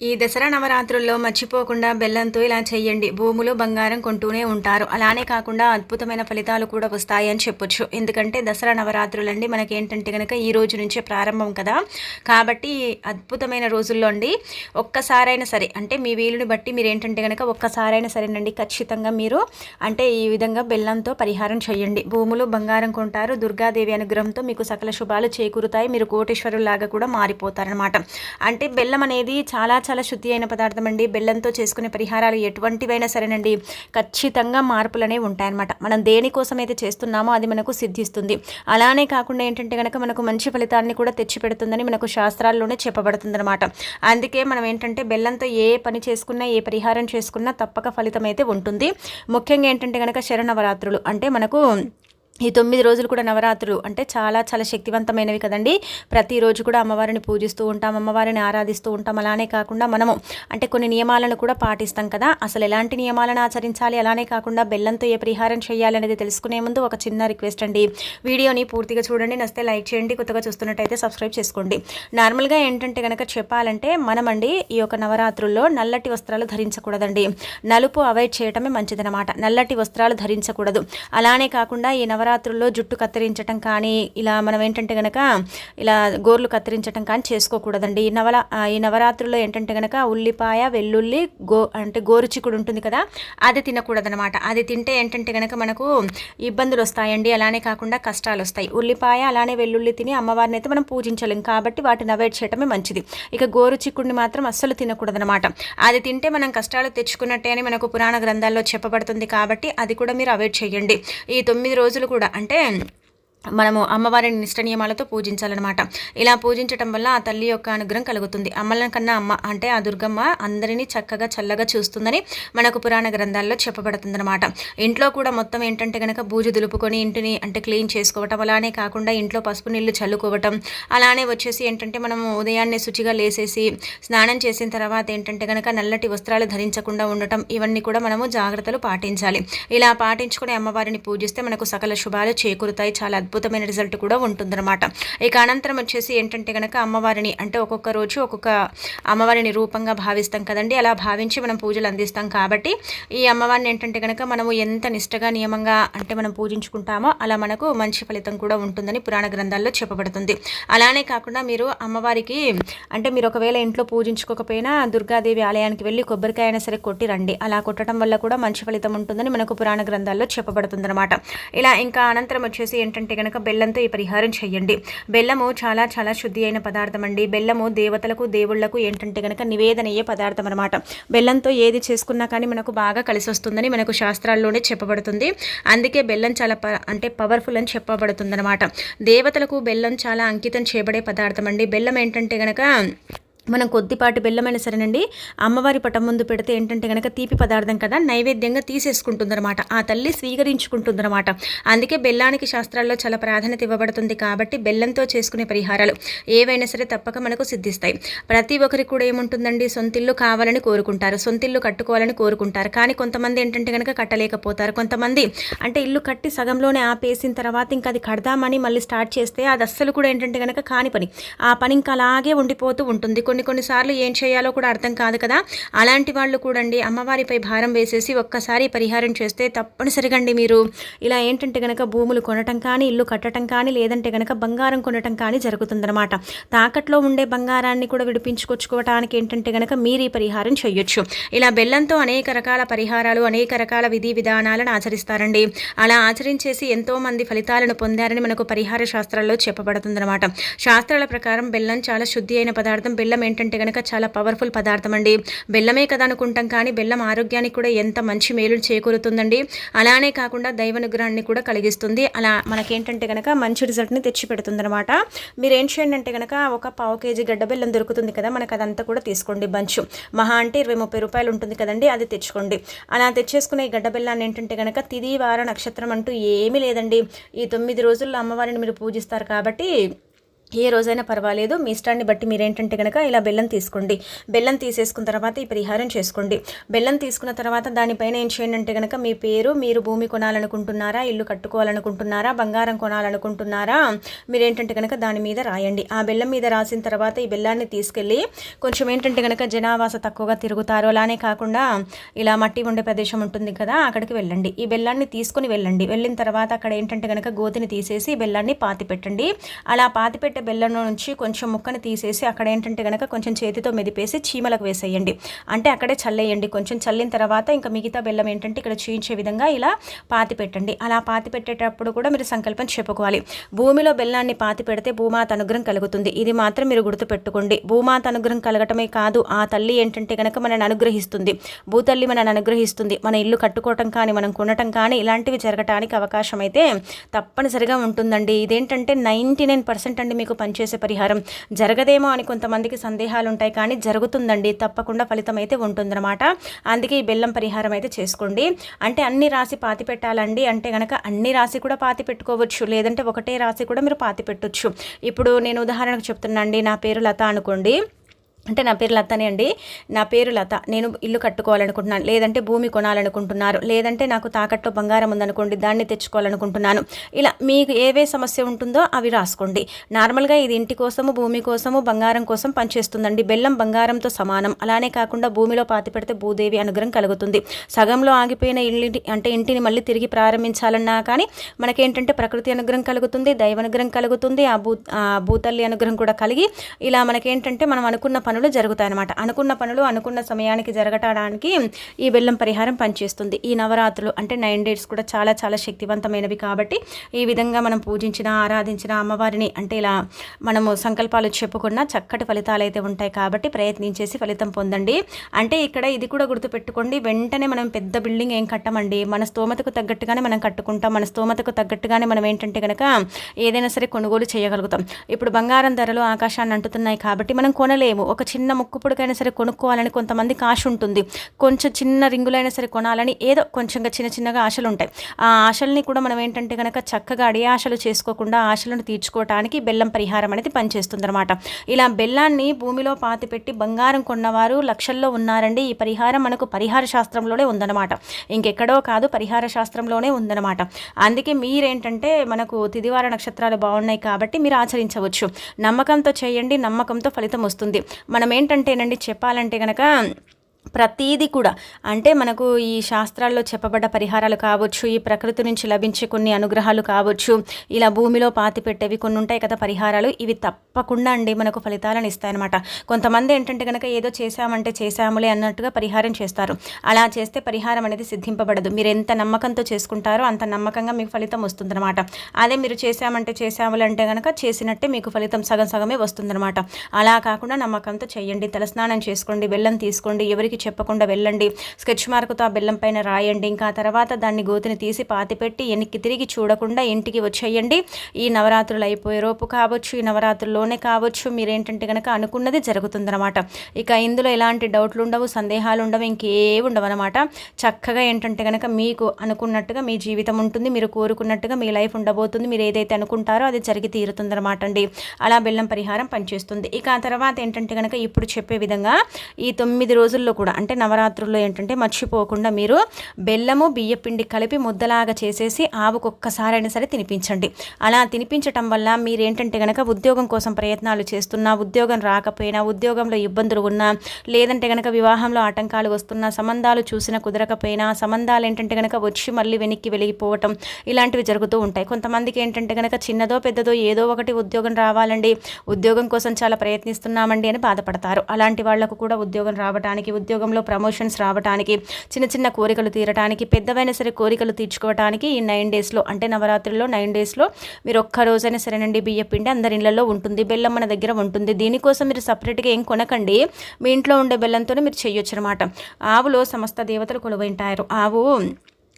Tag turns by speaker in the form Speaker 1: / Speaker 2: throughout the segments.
Speaker 1: ఈ దసరా నవరాత్రుల్లో మర్చిపోకుండా బెల్లంతో ఇలా చేయండి. భూములు బంగారం కొంటూనే ఉంటారు. అలానే కాకుండా అద్భుతమైన ఫలితాలు కూడా వస్తాయని చెప్పొచ్చు. ఎందుకంటే దసరా నవరాత్రులు అండి మనకి ఏంటంటే కనుక ఈ రోజు నుంచే ప్రారంభం కదా. కాబట్టి అద్భుతమైన రోజుల్లో అండి ఒక్కసారైనా సరే అంటే మీ వీలుని బట్టి మీరు ఏంటంటే కనుక ఒక్కసారైనా సరేనండి ఖచ్చితంగా మీరు అంటే ఈ విధంగా బెల్లంతో పరిహారం చేయండి. భూములు బంగారం కొంటారు. దుర్గాదేవి అనుగ్రహంతో మీకు సకల శుభాలు చేకూరుతాయి. మీరు కోటేశ్వరులాగా కూడా మారిపోతారనమాట అంటే బెల్లం అనేది చాలా చాలా శుద్ధి అయిన పదార్థం అండి. బెల్లంతో చేసుకునే పరిహారాలు ఎటువంటివైనా సరేనండి. ఖచ్చితంగా మార్పులనే ఉంటాయన్నమాట. మనం దేనికోసం అయితే చేస్తున్నామో అది మనకు సిద్ధిస్తుంది. అలానే కాకుండా ఏంటంటే కనుక మనకు మంచి ఫలితాన్ని కూడా తెచ్చిపెడుతుందని మనకు శాస్త్రాల్లోనే చెప్పబడుతుందన్నమాట. అందుకే మనం ఏంటంటే బెల్లంతో ఏ పని చేసుకున్నా ఏ పరిహారం చేసుకున్నా తప్పక ఫలితం అయితే ఉంటుంది. ముఖ్యంగా ఏంటంటే కనుక శరణవరాత్రులు అంటే మనకు ఈ తొమ్మిది రోజులు కూడా నవరాత్రులు అంటే చాలా చాలా శక్తివంతమైనవి కదండి. ప్రతిరోజు కూడా అమ్మవారిని పూజిస్తూ ఉంటాం అమ్మవారిని ఆరాధిస్తూ ఉంటాం. అలానే కాకుండా మనము అంటే కొన్ని నియమాలను కూడా పాటిస్తాం కదా. అసలు ఎలాంటి నియమాలను ఆచరించాలి? అలానే కాకుండా బెల్లంతో ఏ పరిహారం చేయాలి అనేది తెలుసుకునే ముందు ఒక చిన్న రిక్వెస్ట్ అండి. వీడియోని పూర్తిగా చూడండి. నస్తే లైక్ చేయండి. కొత్తగా చూస్తున్నట్టయితే సబ్స్క్రైబ్ చేసుకోండి. నార్మల్గా ఏంటంటే కనుక చెప్పాలంటే మనమండి ఈ యొక్క నవరాత్రుల్లో నల్లటి వస్త్రాలు ధరించకూడదండి. నలుపు అవాయిడ్ చేయటమే మంచిదనమాట నల్లటి వస్త్రాలు ధరించకూడదు. అలానే కాకుండా ఈ నవరాత్రులు నవరాత్రుల్లో జుట్టు కత్తిరించటం కానీ ఇలా మనం ఏంటంటే కనుక ఇలా గోర్లు కత్తిరించటం కానీ చేసుకోకూడదండి. ఈ నవల ఈ నవరాత్రుల్లో ఏంటంటే కనుక ఉల్లిపాయ వెల్లుల్లి గో అంటే గోరుచికుడు ఉంటుంది కదా అది తినకూడదనమాట అది తింటే ఏంటంటే కనుక మనకు ఇబ్బందులు వస్తాయండి. అలానే కాకుండా కష్టాలు వస్తాయి. ఉల్లిపాయ అలానే వెల్లుల్లి తిని అమ్మవారిని అయితే మనం పూజించలేం. కాబట్టి వాటిని అవాయిడ్ చేయటమే మంచిది. ఇక గోరుచిక్కుడిని మాత్రం అస్సలు తినకూడదనమాట అది తింటే మనం కష్టాలు తెచ్చుకున్నట్టే అని మనకు పురాణ గ్రంథాల్లో చెప్పబడుతుంది కాబట్టి అది కూడా మీరు అవాయిడ్ చేయండి. ఈ తొమ్మిది రోజులు కూడా. అంటే మనము అమ్మవారిని నిష్ట నియమాలతో పూజించాలన్నమాట. ఇలా పూజించటం వల్ల ఆ తల్లి యొక్క అనుగ్రహం కలుగుతుంది. అమ్మల కన్నా అమ్మ అంటే ఆ దుర్గమ్మ అందరినీ చక్కగా చల్లగా చూస్తుందని మనకు పురాణ గ్రంథాల్లో చెప్పబడుతుందన్నమాట. ఇంట్లో కూడా మొత్తం ఏంటంటే కనుక బూజు దులుపుకొని ఇంటిని అంటే క్లీన్ చేసుకోవటం అలానే కాకుండా ఇంట్లో పసుపు నీళ్ళు చల్లుకోవటం అలానే వచ్చేసి ఏంటంటే మనము ఉదయాన్నే శుచిగా లేసేసి స్నానం చేసిన తర్వాత ఏంటంటే కనుక నల్లటి వస్త్రాలు ధరించకుండా ఉండటం ఇవన్నీ కూడా మనము జాగ్రత్తలు పాటించాలి. ఇలా పాటించుకుని అమ్మవారిని పూజిస్తే మనకు సకల శుభాలు చేకూరుతాయి. చాలా అద్భుతమైన రిజల్ట్ కూడా ఉంటుందన్నమాట. ఇక అనంతరం వచ్చేసి ఏంటంటే కనుక అమ్మవారిని అంటే ఒక్కొక్క రోజు ఒక్కొక్క అమ్మవారిని రూపంగా భావిస్తాం కదండి. అలా భావించి మనం పూజలు అందిస్తాం కాబట్టి ఈ అమ్మవారిని ఏంటంటే కనుక మనము ఎంత నిష్టగా నియమంగా అంటే మనం పూజించుకుంటామో అలా మనకు మంచి ఫలితం కూడా ఉంటుందని పురాణ గ్రంథాల్లో చెప్పబడుతుంది. అలానే కాకుండా మీరు అమ్మవారికి అంటే మీరు ఒకవేళ ఇంట్లో పూజించుకోకపోయినా దుర్గాదేవి ఆలయానికి వెళ్ళి కొబ్బరికాయ అయినా సరే కొట్టి రండి. అలా కొట్టడం వల్ల కూడా మంచి ఫలితం ఉంటుందని మనకు పురాణ గ్రంథాల్లో చెప్పబడుతుంది అనమాట ఇలా ఇంకా అనంతరం వచ్చేసి ఏంటంటే కనుక బెల్లంతో ఈ పరిహారం చేయండి. బెల్లము చాలా చాలా శుద్ధి అయిన పదార్థం అండి బెల్లము దేవతలకు దేవుళ్ళకు ఏంటంటే కనుక నివేదన అయ్యే పదార్థం అనమాట బెల్లంతో ఏది చేసుకున్నా కానీ మనకు బాగా కలిసి వస్తుందని మనకు శాస్త్రాల్లోనే చెప్పబడుతుంది. అందుకే బెల్లం చాలా అంటే పవర్ఫుల్ అని చెప్పబడుతుందన్నమాట. దేవతలకు బెల్లం చాలా అంకితం చేయబడే పదార్థం అండి బెల్లం ఏంటంటే కనుక మనం కొద్దిపాటి బెల్లమైన సరేనండి అమ్మవారి పటం ముందు పెడితే ఏంటంటే కనుక తీపి పదార్థం కదా నైవేద్యంగా తీసేసుకుంటుందన్నమాట. ఆ తల్లి స్వీకరించుకుంటుందన్నమాట. అందుకే బెల్లానికి శాస్త్రాల్లో చాలా ప్రాధాన్యత ఇవ్వబడుతుంది కాబట్టి బెల్లంతో చేసుకునే పరిహారాలు ఏవైనా సరే తప్పక మనకు సిద్ధిస్తాయి. ప్రతి ఒక్కరికి కూడా ఏముంటుందండి? సొంతిల్లు కావాలని కోరుకుంటారు సొంతిల్లు కట్టుకోవాలని కోరుకుంటారు. కానీ కొంతమంది ఏంటంటే కనుక కట్టలేకపోతారు. కొంతమంది అంటే ఇల్లు కట్టి సగంలోనే ఆపేసిన తర్వాత ఇంకా అది కడదామని మళ్ళీ స్టార్ట్ చేస్తే అది అస్సలు కూడా ఏంటంటే కనుక కాని పని. ఆ పని ఇంకా అలాగే ఉండిపోతూ ఉంటుంది. కొన్ని కొన్నిసార్లు ఏం చేయాలో కూడా అర్థం కాదు కదా. అలాంటి వాళ్ళు కూడండి అమ్మవారిపై భారం వేసేసి ఒక్కసారి పరిహారం చేస్తే తప్పనిసరిగా అండి మీరు. ఇలా ఏంటంటే కనుక భూములు కొనటం కానీ ఇల్లు కట్టడం కానీ లేదంటే కనుక బంగారం కొనటం కానీ జరుగుతుందన్నమాట. తాకట్లో ఉండే బంగారాన్ని కూడా విడిపించుకొచ్చుకోవటానికి ఏంటంటే కనుక మీరు ఈ పరిహారం చేయొచ్చు. ఇలా బెల్లంతో అనేక రకాల పరిహారాలు అనేక రకాల విధి విధానాలను ఆచరిస్తారండి. అలా ఆచరించేసి ఎంతో మంది ఫలితాలను పొందారని మనకు పరిహార శాస్త్రాల్లో చెప్పబడుతుందన్నమాట. శాస్త్రాల ప్రకారం బెల్లం చాలా శుద్ధి అయిన పదార్థం. బెల్లం ఏంటంటే కనుక చాలా పవర్ఫుల్ పదార్థం అండి బెల్లమే కదా అనుకుంటాం కానీ బెల్లం ఆరోగ్యానికి కూడా ఎంత మంచి మేలు చేకూరుతుందండి. అలానే కాకుండా దైవనుగ్రహాన్ని కూడా కలిగిస్తుంది. అలా మనకేంటంటే కనుక మంచి రిజల్ట్ని తెచ్చిపెడుతుంది అనమాట మీరు ఏం చేయండి అంటే కనుక ఒక పావు కేజీ గడ్డ బెల్లం దొరుకుతుంది కదా మనకు అదంతా కూడా తీసుకోండి బంచు. మహా అంటే ఇరవై ముప్పై రూపాయలు ఉంటుంది కదండి అది తెచ్చుకోండి. అలా తెచ్చేసుకునే ఈ గడ్డ బెల్లాన్ని ఏంటంటే కనుక తిది వార నక్షత్రం అంటూ ఏమీ లేదండి. ఈ తొమ్మిది రోజుల్లో అమ్మవారిని మీరు పూజిస్తారు కాబట్టి ఏ రోజైనా పర్వాలేదు. మీ ఇష్టాన్ని బట్టి మీరు ఏంటంటే కనుక ఇలా బెల్లం తీసుకోండి. బెల్లం తీసేసుకున్న తర్వాత ఈ పరిహారం చేసుకోండి. బెల్లం తీసుకున్న తర్వాత దానిపైన ఏం చేయండి అంటే కనుక మీ పేరు మీరు భూమి కొనాలనుకుంటున్నారా? ఇల్లు కట్టుకోవాలనుకుంటున్నారా? బంగారం కొనాలనుకుంటున్నారా? మీరు ఏంటంటే కనుక దాని మీద రాయండి. ఆ బెల్లం మీద రాసిన తర్వాత ఈ బెల్లాన్ని తీసుకెళ్ళి కొంచెం ఏంటంటే కనుక జనావాస తక్కువగా తిరుగుతారు. అలానే కాకుండా ఇలా మట్టి ఉండే ప్రదేశం ఉంటుంది కదా అక్కడికి వెళ్ళండి. ఈ బెల్లాన్ని తీసుకుని వెళ్ళండి. వెళ్ళిన తర్వాత అక్కడ ఏంటంటే కనుక గోతిని తీసేసి ఈ బెల్లాన్ని పాతి పెట్టండి. అలా పాతి పెట్టే బెల్లం నుంచి కొంచెం ముక్కని తీసేసి అక్కడ ఏంటంటే కనుక కొంచెం చేతితో మెదిపేసి చీమలకు వేసేయండి. అంటే అక్కడే చల్లేయండి. కొంచెం చల్లిన తర్వాత ఇంకా మిగతా బెల్లం ఏంటంటే ఇక్కడ చూయించే విధంగా ఇలా పాతి పెట్టండి. అలా పాతి పెట్టేటప్పుడు కూడా మీరు సంకల్పం చెప్పుకోవాలి. భూమిలో బెల్లాన్ని పాతి పెడితే భూమాత అనుగ్రహం కలుగుతుంది. ఇది మాత్రం మీరు గుర్తుపెట్టుకోండి. భూమాత అనుగ్రహం కలగటమే కాదు ఆ తల్లి ఏంటంటే కనుక మనని అనుగ్రహిస్తుంది. భూతల్లి మనని అనుగ్రహిస్తుంది. మన ఇల్లు కట్టుకోవటం కానీ మనం కొనటం కానీ ఇలాంటివి జరగటానికి అవకాశం అయితే తప్పనిసరిగా ఉంటుందండి. ఇదేంటంటే నైంటీ నైన్ పర్సెంట్ అండి మీకు మీకు పనిచేసే పరిహారం జరగదేమో అని కొంతమందికి సందేహాలు ఉంటాయి కానీ జరుగుతుందండి. తప్పకుండా ఫలితం అయితే ఉంటుందన్నమాట. అందుకే ఈ బెల్లం పరిహారం అయితే చేసుకోండి. అంటే అన్ని రాసి పాతి పెట్టాలండి అంటే కనుక అన్ని రాసి కూడా పాతి పెట్టుకోవచ్చు. లేదంటే ఒకటే రాసి కూడా మీరు పాతి పెట్టొచ్చు. ఇప్పుడు నేను ఉదాహరణకు చెప్తున్నా అండి నా పేరు లత అనుకోండి. అంటే నా పేరు లతనే అండి. నా పేరు లత. నేను ఇల్లు కట్టుకోవాలనుకుంటున్నాను. లేదంటే భూమి కొనాలనుకుంటున్నారు. లేదంటే నాకు తాకట్లో బంగారం ఉందనుకోండి దాన్ని తెచ్చుకోవాలనుకుంటున్నాను. ఇలా మీకు ఏవే సమస్య ఉంటుందో అవి రాసుకోండి. నార్మల్గా ఇది ఇంటి కోసము భూమి కోసము బంగారం కోసం పనిచేస్తుందండి. బెల్లం బంగారంతో సమానం. అలానే కాకుండా భూమిలో పాతి పెడితే భూదేవి అనుగ్రహం కలుగుతుంది. సగంలో ఆగిపోయిన ఇల్లు అంటే ఇంటిని మళ్ళీ తిరిగి ప్రారంభించాలన్నా కానీ మనకేంటంటే ప్రకృతి అనుగ్రహం కలుగుతుంది దైవ అనుగ్రహం కలుగుతుంది ఆ భూ భూతల్లి అనుగ్రహం కూడా కలిగి ఇలా మనకేంటంటే మనం అనుకున్న పని పనులు జరుగుతాయి అన్నమాట అనుకున్న పనులు అనుకున్న సమయానికి జరగటానికి ఈ బెల్లం పరిహారం పనిచేస్తుంది. ఈ నవరాత్రులు అంటే నైన్ డేస్ కూడా చాలా చాలా శక్తివంతమైనవి కాబట్టి ఈ విధంగా మనం పూజించిన ఆరాధించిన అమ్మవారిని అంటే ఇలా మనము సంకల్పాలు చెప్పుకున్న చక్కటి ఫలితాలు అయితే ఉంటాయి కాబట్టి ప్రయత్నించేసి ఫలితం పొందండి. అంటే ఇక్కడ ఇది కూడా గుర్తుపెట్టుకోండి వెంటనే మనం పెద్ద బిల్డింగ్ ఏం కట్టమండి. మన స్తోమతకు తగ్గట్టుగానే మనం కట్టుకుంటాం. మన స్తోమతకు తగ్గట్టుగానే మనం ఏంటంటే కనుక ఏదైనా సరే కొనుగోలు చేయగలుగుతాం. ఇప్పుడు బంగారం ధరలు ఆకాశాన్ని అంటుతున్నాయి కాబట్టి మనం కొనలేము. ఒక చిన్న ముక్కుపుడికైనా సరే కొనుక్కోవాలని కొంతమందికి ఆశ ఉంటుంది. కొంచెం చిన్న రింగులైనా సరే కొనాలని ఏదో కొంచెంగా చిన్న చిన్నగా ఆశలు ఉంటాయి. ఆ ఆశల్ని కూడా మనం ఏంటంటే కనుక చక్కగా అడే ఆశలు చేసుకోకుండా ఆశలను తీర్చుకోవటానికి బెల్లం పరిహారం అనేది పనిచేస్తుంది అనమాట ఇలా బెల్లాన్ని భూమిలో పాతిపెట్టి బంగారం కొన్నవారు లక్షల్లో ఉన్నారండి. ఈ పరిహారం మనకు పరిహార శాస్త్రంలోనే ఉందన్నమాట. ఇంకెక్కడో కాదు పరిహార శాస్త్రంలోనే ఉందన్నమాట. అందుకే మీరేంటంటే మనకు తిదివార నక్షత్రాలు బాగున్నాయి కాబట్టి మీరు ఆచరించవచ్చు. నమ్మకంతో చేయండి నమ్మకంతో ఫలితం వస్తుంది. మనం ఏంటంటేనండి చెప్పాలంటే కనుక ప్రతీది కూడా. అంటే మనకు ఈ శాస్త్రాల్లో చెప్పబడ్డ పరిహారాలు కావచ్చు ఈ ప్రకృతి నుంచి లభించే కొన్ని అనుగ్రహాలు కావచ్చు ఇలా భూమిలో పాతి పెట్టేవి కొన్ని ఉంటాయి కదా పరిహారాలు ఇవి తప్పకుండా అండి మనకు ఫలితాలను ఇస్తాయన్నమాట. కొంతమంది ఏంటంటే కనుక ఏదో చేశామంటే చేశాములే అన్నట్టుగా పరిహారం చేస్తారు. అలా చేస్తే పరిహారం అనేది సిద్ధింపబడదు. మీరు ఎంత నమ్మకంతో చేసుకుంటారో అంత నమ్మకంగా మీకు ఫలితం వస్తుందన్నమాట. అదే మీరు చేశామంటే చేశాములే అంటే కనుక చేసినట్టే మీకు ఫలితం సగం సగమే వస్తుందన్నమాట. అలా కాకుండా నమ్మకంతో చేయండి. తలస్నానం చేసుకోండి బెల్లం తీసుకోండి ఎవరికి చెప్పకుండా వెళ్ళండి. స్కెచ్ మార్కుతో ఆ బెల్లం పైన రాయండి. ఇంకా తర్వాత దాన్ని గోతిని తీసి పాతిపెట్టి వెనక్కి తిరిగి చూడకుండా ఇంటికి వచ్చేయండి. ఈ నవరాత్రులు అయిపోయే రోపు కావచ్చు ఈ నవరాత్రుల్లోనే కావచ్చు మీరేంటంటే కనుక అనుకున్నది జరుగుతుందన్నమాట. ఇక ఇందులో ఎలాంటి డౌట్లు ఉండవు సందేహాలు ఉండవు ఇంకేవి ఉండవు అనమాట చక్కగా ఏంటంటే కనుక మీకు అనుకున్నట్టుగా మీ జీవితం ఉంటుంది మీరు కోరుకున్నట్టుగా మీ లైఫ్ ఉండబోతుంది మీరు ఏదైతే అనుకుంటారో అది జరిగి తీరుతుందన్నమాట అండి. అలా బెల్లం పరిహారం పనిచేస్తుంది. ఇక ఆ తర్వాత ఏంటంటే కనుక ఇప్పుడు చెప్పే విధంగా ఈ తొమ్మిది రోజుల్లో కూడా అంటే నవరాత్రుల్లో ఏంటంటే మర్చిపోకుండా మీరు బెల్లము బియ్యపిండి కలిపి ముద్దలాగా చేసేసి ఆవుకు ఒక్కసారైనా సరే తినిపించండి. అలా తినిపించటం వల్ల మీరు ఏంటంటే కనుక ఉద్యోగం కోసం ప్రయత్నాలు చేస్తున్నా ఉద్యోగం రాకపోయినా ఉద్యోగంలో ఇబ్బందులు ఉన్నా లేదంటే కనుక వివాహంలో ఆటంకాలు వస్తున్నా సంబంధాలు చూసినా కుదరకపోయినా సంబంధాలు ఏంటంటే కనుక వచ్చి మళ్ళీ వెనక్కి వెళ్ళిపోవటం ఇలాంటివి జరుగుతూ ఉంటాయి. కొంతమందికి ఏంటంటే కనుక చిన్నదో పెద్దదో ఏదో ఒకటి ఉద్యోగం రావాలండి. ఉద్యోగం కోసం చాలా ప్రయత్నిస్తున్నామండి అని బాధపడతారు. అలాంటి వాళ్ళకు కూడా ఉద్యోగం రావడానికి ఉద్యోగం ఉద్యోగంలో ప్రమోషన్స్ రావడానికి చిన్న చిన్న కోరికలు తీరడానికి పెద్దవైన సరే కోరికలు తీర్చుకోవడానికి ఈ నైన్ డేస్లో అంటే నవరాత్రిలో నైన్ డేస్లో మీరు ఒక్క రోజైనా సరేనండి బియ్య పిండి అందరి ఇళ్ళలో ఉంటుంది బెల్లం మన దగ్గర ఉంటుంది. దీనికోసం మీరు సపరేట్గా ఏం కొనకండి. మీ ఇంట్లో ఉండే బెల్లంతోనే మీరు చేయొచ్చు అనమాట ఆవులో సమస్త దేవతలు కొలువైంటారు ఆవు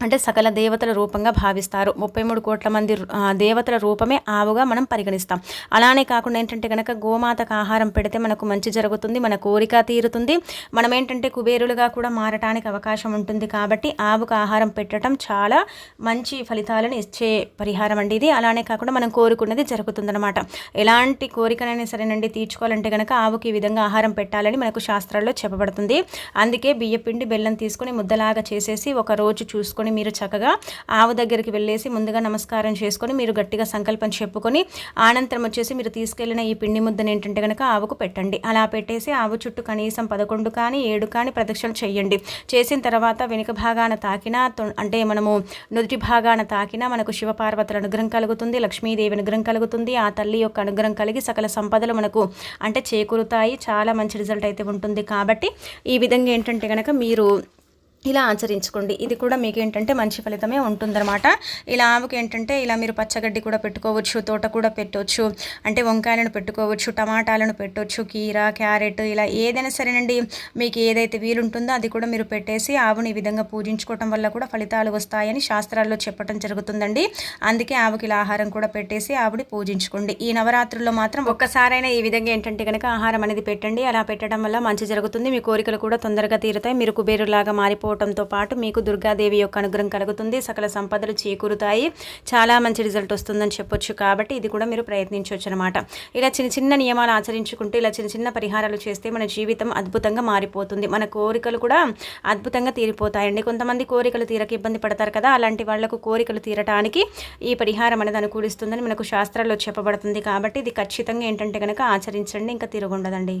Speaker 1: అంటే సకల దేవతల రూపంగా భావిస్తారు. ముప్పై మూడు కోట్ల మంది దేవతల రూపమే ఆవుగా మనం పరిగణిస్తాం. అలానే కాకుండా ఏంటంటే కనుక గోమాతకు ఆహారం పెడితే మనకు మంచి జరుగుతుంది మన కోరిక తీరుతుంది. మనం ఏంటంటే కుబేరులుగా కూడా మారటానికి అవకాశం ఉంటుంది కాబట్టి ఆవుకు ఆహారం పెట్టడం చాలా మంచి ఫలితాలను ఇచ్చే పరిహారం అండి ఇది. అలానే కాకుండా మనం కోరుకున్నది జరుగుతుందన్నమాట. ఎలాంటి కోరికనైనా సరేనండి తీర్చుకోవాలంటే కనుక ఆవుకి ఈ విధంగా ఆహారం పెట్టాలని మనకు శాస్త్రాల్లో చెప్పబడుతుంది. అందుకే బియ్యపిండి బెల్లం తీసుకొని ముద్దలాగా చేసేసి ఒక రోజు చూసుకొని మీరు చక్కగా ఆవు దగ్గరికి వెళ్ళేసి ముందుగా నమస్కారం చేసుకొని మీరు గట్టిగా సంకల్పం చెప్పుకొని అనంతరం వచ్చేసి మీరు తీసుకెళ్ళిన ఈ పిండి ముద్దను ఏంటంటే కనుక ఆవుకు పెట్టండి. అలా పెట్టేసి ఆవు చుట్టూ కనీసం పదకొండు కానీ ఏడు కానీ ప్రదక్షిణలు చేయండి చేసిన తర్వాత వెనుక భాగాన తాకినా అంటే మనము నుదుటి భాగాన తాకినా మనకు శివపార్వతుల అనుగ్రహం కలుగుతుంది లక్ష్మీదేవి అనుగ్రహం కలుగుతుంది ఆ తల్లి యొక్క అనుగ్రహం కలిగి సకల సంపదలు మనకు అంటే చేకూరుతాయి. చాలా మంచి రిజల్ట్ అయితే ఉంటుంది. కాబట్టి ఈ విధంగా ఏంటంటే కనుక మీరు ఇలా ఆచరించుకోండి. ఇది కూడా మీకు ఏంటంటే మంచి ఫలితమే ఉంటుందన్నమాట. ఇలా ఆవుకి ఏంటంటే ఇలా మీరు పచ్చగడ్డి కూడా పెట్టుకోవచ్చు తోట కూడా పెట్టవచ్చు అంటే వంకాయలను పెట్టుకోవచ్చు టమాటాలను పెట్టవచ్చు కీర క్యారెట్ ఇలా ఏదైనా సరేనండి మీకు ఏదైతే వీలుంటుందో అది కూడా మీరు పెట్టేసి ఆవుని ఈ విధంగా పూజించుకోవటం వల్ల కూడా ఫలితాలు వస్తాయని శాస్త్రాల్లో చెప్పడం జరుగుతుందండి. అందుకే ఆవుకి ఇలా ఆహారం కూడా పెట్టేసి ఆవుని పూజించుకోండి. ఈ నవరాత్రుల్లో మాత్రం ఒక్కసారైనా ఈ విధంగా ఏంటంటే కనుక ఆహారం అనేది పెట్టండి. అలా పెట్టడం వల్ల మంచి జరుగుతుంది. మీ కోరికలు కూడా తొందరగా తీరుతాయి. మీరు కుబేరులాగా మారిపో మారిపోవడంతో పాటు మీకు దుర్గాదేవి యొక్క అనుగ్రహం కలుగుతుంది. సకల సంపదలు చేకూరుతాయి. చాలా మంచి రిజల్ట్ వస్తుందని చెప్పొచ్చు కాబట్టి ఇది కూడా మీరు ప్రయత్నించవచ్చు అనమాట ఇలా చిన్న చిన్న నియమాలు ఆచరించుకుంటూ ఇలా చిన్న చిన్న పరిహారాలు చేస్తే మన జీవితం అద్భుతంగా మారిపోతుంది. మన కోరికలు కూడా అద్భుతంగా తీరిపోతాయండి. కొంతమంది కోరికలు తీరక ఇబ్బంది పడతారు కదా అలాంటి వాళ్ళకు కోరికలు తీరటానికి ఈ పరిహారం అనేది అనుకూలిస్తుందని మనకు శాస్త్రాల్లో చెప్పబడుతుంది కాబట్టి ఇది ఖచ్చితంగా ఏంటంటే కనుక ఆచరించండి ఇంకా తిరుగుండదండి.